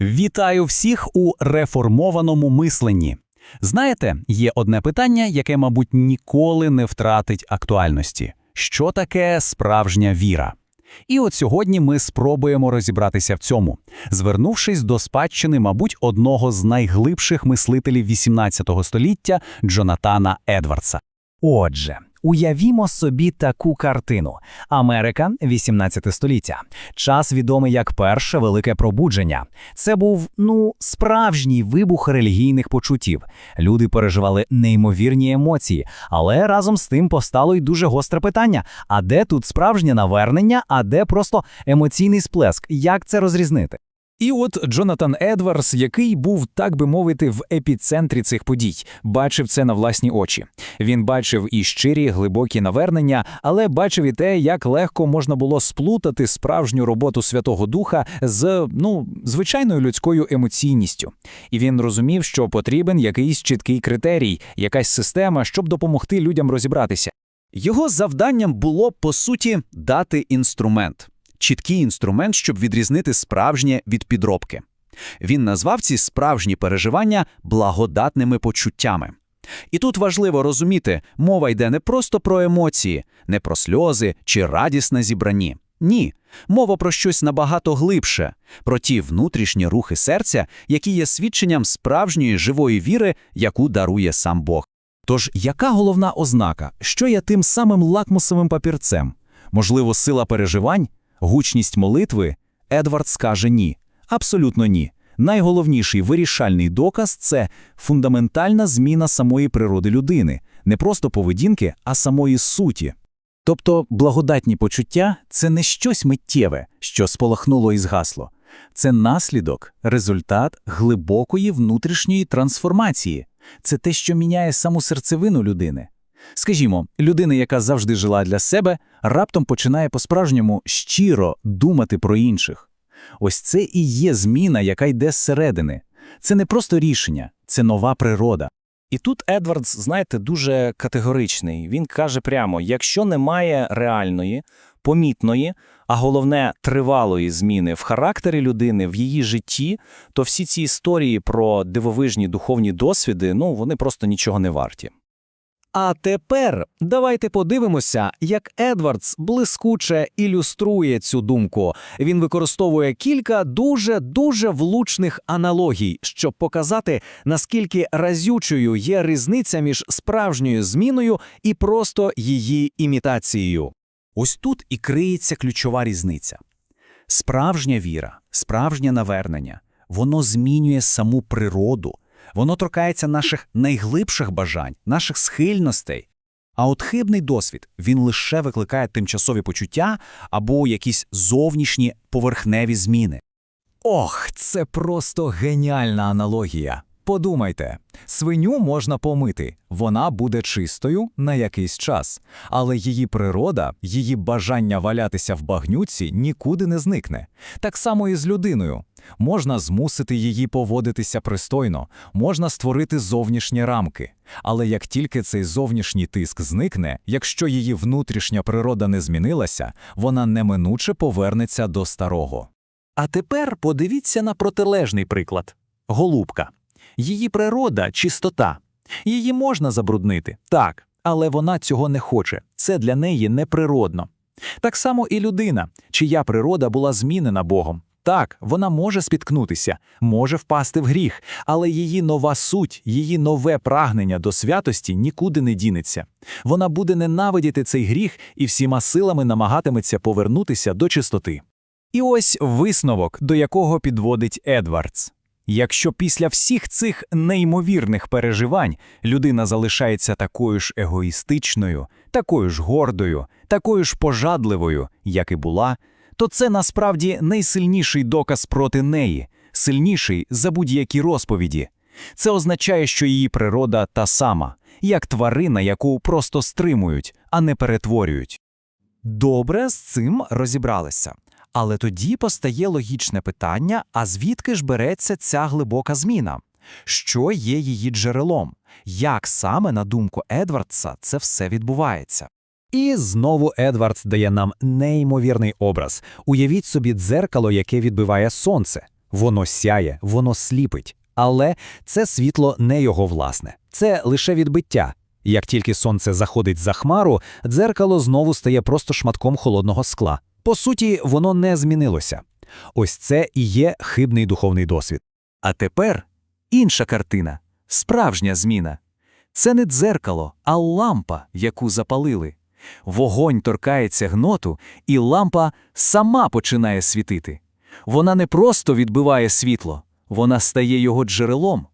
Вітаю всіх у реформованому мисленні. Знаєте, є одне питання, яке, мабуть, ніколи не втратить актуальності: що таке справжня віра? І от сьогодні ми спробуємо розібратися в цьому, звернувшись до спадщини, мабуть, одного з найглибших мислителів XVIII століття Джонатана Едвардса. Отже, уявімо собі таку картину: Америка, 18 століття. Час відомий як перше велике пробудження. Це був ну справжній вибух релігійних почуттів. Люди переживали неймовірні емоції, але разом з тим постало й дуже гостре питання: а де тут справжнє навернення, а де просто емоційний сплеск? Як це розрізнити? І от Джонатан Едвардс, який був, так би мовити, в епіцентрі цих подій, бачив це на власні очі. Він бачив і щирі, глибокі навернення, але бачив і те, як легко можна було сплутати справжню роботу Святого Духа з ну звичайною людською емоційністю. І він розумів, що потрібен якийсь чіткий критерій, якась система, щоб допомогти людям розібратися. Його завданням було, по суті, дати інструмент. Чіткий інструмент, щоб відрізнити справжнє від підробки. Він назвав ці справжні переживання благодатними почуттями. І тут важливо розуміти, мова йде не просто про емоції, не про сльози чи радість на зібранні. Ні, мова про щось набагато глибше, про ті внутрішні рухи серця, які є свідченням справжньої живої віри, яку дарує сам Бог. Тож, яка головна ознака, що є тим самим лакмусовим папірцем? Можливо, сила переживань, гучність молитви? Едвард скаже ні. Абсолютно ні. Найголовніший вирішальний доказ це фундаментальна зміна самої природи людини, не просто поведінки, а самої суті. Тобто благодатні почуття це не щось миттєве, що сполохнуло і згасло. Це наслідок, результат глибокої внутрішньої трансформації. Це те, що міняє саму серцевину людини. Скажімо, людина, яка завжди жила для себе, раптом починає по-справжньому щиро думати про інших. Ось це і є зміна, яка йде зсередини. Це не просто рішення, це нова природа. І тут Едвардс, знаєте, дуже категоричний. Він каже прямо: якщо немає реальної, помітної, а головне тривалої зміни в характері людини, в її житті, то всі ці історії про дивовижні духовні досвіди, ну вони просто нічого не варті. А тепер давайте подивимося, як Едвардс блискуче ілюструє цю думку. Він використовує кілька дуже-дуже влучних аналогій, щоб показати, наскільки разючою є різниця між справжньою зміною і просто її імітацією. Ось тут і криється ключова різниця. Справжня віра, справжнє навернення, воно змінює саму природу, воно торкається наших найглибших бажань, наших схильностей. А от хибний досвід він лише викликає тимчасові почуття або якісь зовнішні поверхневі зміни. Ох, це просто геніальна аналогія. Подумайте, свиню можна помити, вона буде чистою на якийсь час, але її природа, її бажання валятися в багнюці нікуди не зникне. Так само і з людиною. Можна змусити її поводитися пристойно, можна створити зовнішні рамки. Але як тільки цей зовнішній тиск зникне, якщо її внутрішня природа не змінилася, вона неминуче повернеться до старого. А тепер подивіться на протилежний приклад – голубка. Її природа – чистота. Її можна забруднити, так, але вона цього не хоче. Це для неї неприродно. Так само і людина, чия природа була змінена Богом. Так, вона може спіткнутися, може впасти в гріх, але її нова суть, її нове прагнення до святості нікуди не дінеться. Вона буде ненавидіти цей гріх і всіма силами намагатиметься повернутися до чистоти. І ось висновок, до якого підводить Едвардс. Якщо після всіх цих неймовірних переживань людина залишається такою ж егоїстичною, такою ж гордою, такою ж пожадливою, як і була, то це насправді найсильніший доказ проти неї, сильніший за будь-які розповіді. Це означає, що її природа та сама, як тварина, яку просто стримують, а не перетворюють. Добре, з цим розібралися. Але тоді постає логічне питання: а звідки ж береться ця глибока зміна? Що є її джерелом? Як саме, на думку Едвардса, це все відбувається? І знову Едвардс дає нам неймовірний образ. Уявіть собі дзеркало, яке відбиває сонце. Воно сяє, воно сліпить. Але це світло не його власне, це лише відбиття. Як тільки сонце заходить за хмару, дзеркало знову стає просто шматком холодного скла. По суті, воно не змінилося. Ось це і є хибний духовний досвід. А тепер інша картина, справжня зміна. Це не дзеркало, а лампа, яку запалили. Вогонь торкається гноту, і лампа сама починає світити. Вона не просто відбиває світло, вона стає його джерелом.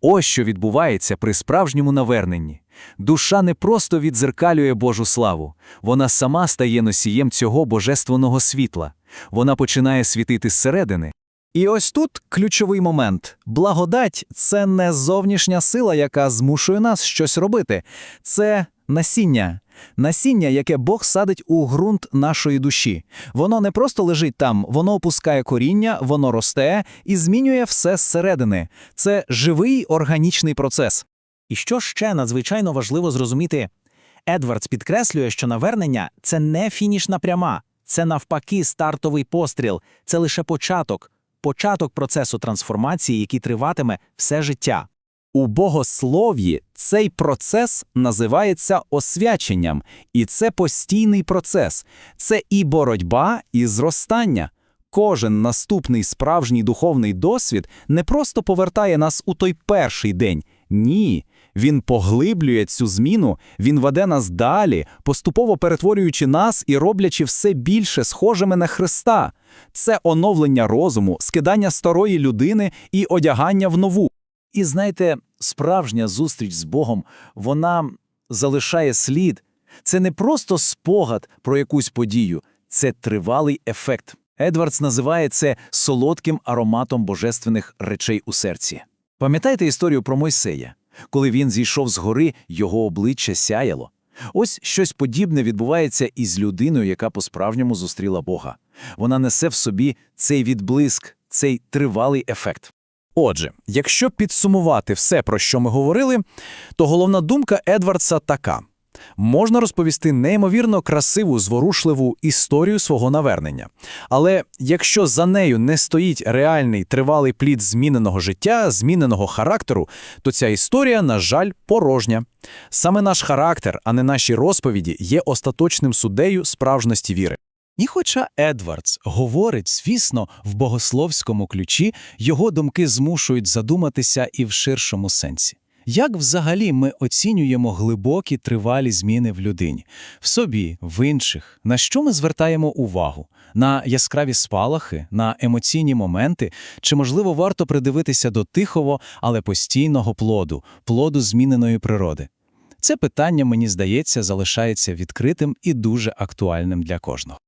Ось що відбувається при справжньому наверненні. Душа не просто відзеркалює Божу славу, вона сама стає носієм цього божественного світла. Вона починає світити зсередини, І ось тут ключовий момент. Благодать це не зовнішня сила, яка змушує нас щось робити. Це насіння. Насіння, яке Бог садить у ґрунт нашої душі. Воно не просто лежить там, воно опускає коріння, воно росте і змінює все зсередини. Це живий органічний процес. І що ще надзвичайно важливо зрозуміти, Едвардс підкреслює, що навернення це не фінішна пряма, це навпаки стартовий постріл, це лише початок, початок процесу трансформації, який триватиме все життя. У богослов'ї цей процес називається освяченням, і це постійний процес. Це і боротьба, і зростання. Кожен наступний справжній духовний досвід не просто повертає нас у той перший день. Ні. Він поглиблює цю зміну, він веде нас далі, поступово перетворюючи нас і роблячи все більше схожими на Христа. Це оновлення розуму, скидання старої людини і одягання в нову. І знаєте, справжня зустріч з Богом, вона залишає слід. Це не просто спогад про якусь подію, це тривалий ефект. Едвардс називає це солодким ароматом божественних речей у серці. Пам'ятаєте історію про Мойсея? Коли він зійшов з гори, його обличчя сяяло. Ось щось подібне відбувається із людиною, яка по-справжньому зустріла Бога. Вона несе в собі цей відблиск, цей тривалий ефект. Отже, якщо підсумувати все, про що ми говорили, то головна думка Едвардса така: можна розповісти неймовірно красиву, зворушливу історію свого навернення. Але якщо за нею не стоїть реальний тривалий плід зміненого життя, зміненого характеру, то ця історія, на жаль, порожня. Саме наш характер, а не наші розповіді, є остаточним суддею справжності віри. І хоча Едвардс говорить, звісно, в богословському ключі, його думки змушують задуматися і в ширшому сенсі. Як взагалі ми оцінюємо глибокі тривалі зміни в людині, в собі, в інших, на що ми звертаємо увагу? На яскраві спалахи, на емоційні моменти, чи, можливо, варто придивитися до тихого, але постійного плоду, плоду зміненої природи? Це питання, мені здається, залишається відкритим і дуже актуальним для кожного.